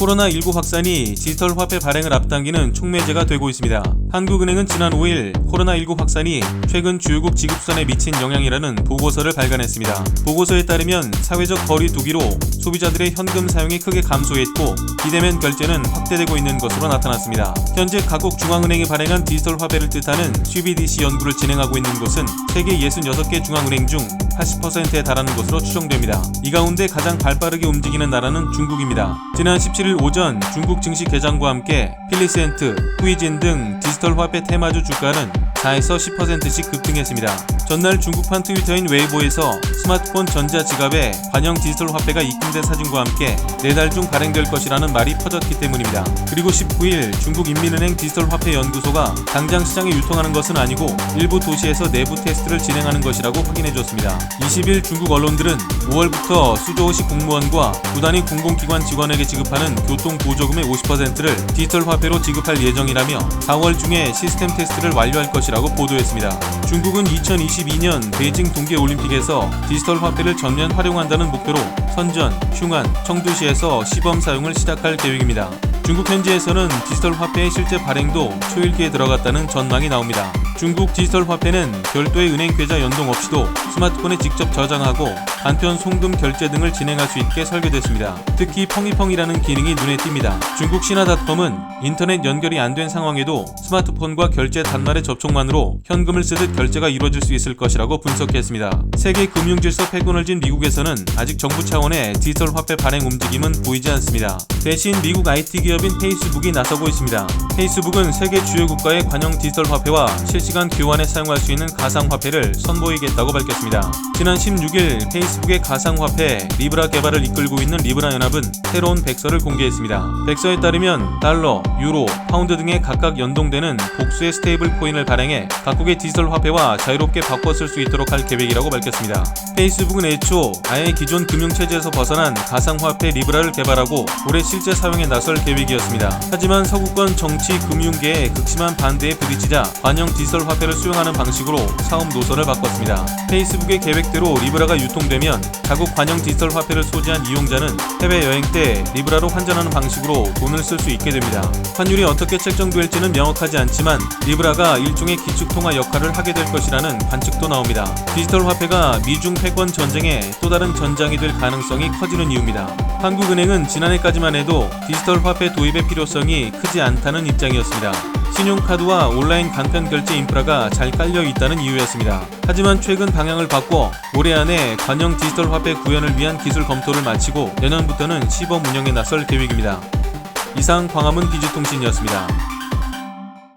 코로나19 확산이 디지털 화폐 발행을 앞당기는 촉매제가 되고 있습니다. 한국은행은 지난 5일 코로나19 확산이 최근 주요국 지급수단에 미친 영향이라는 보고서를 발간했습니다. 보고서에 따르면 사회적 거리 두기로 소비자들의 현금 사용이 크게 감소했고 비대면 결제는 확대되고 있는 것으로 나타났습니다. 현재 각국 중앙은행이 발행한 디지털 화폐를 뜻하는 CBDC 연구를 진행하고 있는 곳은 세계 66개 중앙은행 중 80%에 달하는 것으로 추정됩니다. 이 가운데 가장 발빠르게 움직이는 나라는 중국입니다. 지난 17일 오전 중국 증시 개장과 함께 필리센트, 후이진 등 디지털 화폐 테마주 주가는 4에서 10%씩 급등했습니다. 전날 중국판 트위터인 웨이보에서 스마트폰 전자 지갑에 관영 디지털 화폐가 입금된 사진과 함께 네달 중 발행될 것이라는 말이 퍼졌기 때문입니다. 그리고 19일 중국 인민은행 디지털 화폐 연구소가 당장 시장에 유통하는 것은 아니고 일부 도시에서 내부 테스트를 진행하는 것이라고 확인해 줬습니다. 20일 중국 언론들은 5월부터 수조호시 공무원과 구단위 공공기관 직원에게 지급하는 교통 보조금의 50%를 디지털 화폐로 지급할 예정이라며 4월 중에 시스템 테스트를 완료할 것이라고 보도했습니다. 중국은 2022년 베이징 동계올림픽에서 디지털 화폐를 전면 활용한다는 목표로 선전, 흉안, 청두시에서 시범 사용을 시작할 계획입니다. 중국 현지에서는 디지털 화폐의 실제 발행도 초일기에 들어갔다는 전망이 나옵니다. 중국 디지털 화폐는 별도의 은행 계좌 연동 없이도 스마트폰에 직접 저장하고 간편 송금 결제 등을 진행할 수 있게 설계됐습니다. 특히 펑이펑이라는 기능이 눈에 띕니다. 중국 신화닷컴은 인터넷 연결이 안 된 상황에도 스마트폰과 결제 단말의 접촉만으로 현금을 쓰듯 결제가 이루어질 수 있을 것이라고 분석했습니다. 세계 금융질서 패권을 진 미국에서는 아직 정부 차원의 디지털 화폐 발행 움직임은 보이지 않습니다. 대신 미국 IT 기업 인 페이스북이 나서고 있습니다. 페이스북은 세계 주요 국가의 관영 디지털 화폐와 실시간 교환에 사용할 수 있는 가상화폐를 선보이겠다고 밝혔습니다. 지난 16일 페이스북의 가상화폐 리브라 개발을 이끌고 있는 리브라 연합은 새로운 백서를 공개했습니다. 백서에 따르면 달러, 유로, 파운드 등에 각각 연동되는 복수의 스테이블 코인을 발행해 각국의 디지털 화폐와 자유롭게 바꿔 쓸 수 있도록 할 계획이라고 밝혔습니다. 페이스북은 애초 아예 기존 금융체제에서 벗어난 가상화폐 리브라를 개발하고 올해 실제 사용에 나설 계획 이었습니다. 하지만 서구권 정치 금융계의 극심한 반대에 부딪히자 관영 디지털 화폐를 수용하는 방식으로 사업 노선을 바꿨습니다. 페이스북의 계획대로 리브라가 유통되면 자국 관영 디지털 화폐를 소지한 이용자는 해외 여행 때 리브라로 환전하는 방식으로 돈을 쓸 수 있게 됩니다. 환율이 어떻게 책정될지는 명확하지 않지만 리브라가 일종의 기축통화 역할을 하게 될 것이라는 관측도 나옵니다. 디지털 화폐가 미중 패권 전쟁의 또 다른 전장이 될 가능성이 커지는 이유입니다. 한국은행은 지난해까지만 해도 디지털 화폐 도입의 필요성이 크지 않다는 입장이었습니다. 신용카드와 온라인 간편 결제 인프라가 잘 깔려 있다는 이유였습니다. 하지만 최근 방향을 바꿔 올해 안에 관영 디지털 화폐 구현을 위한 기술 검토를 마치고 내년부터는 시범 운영에 나설 계획입니다. 이상 광화문 디지통신이었습니다.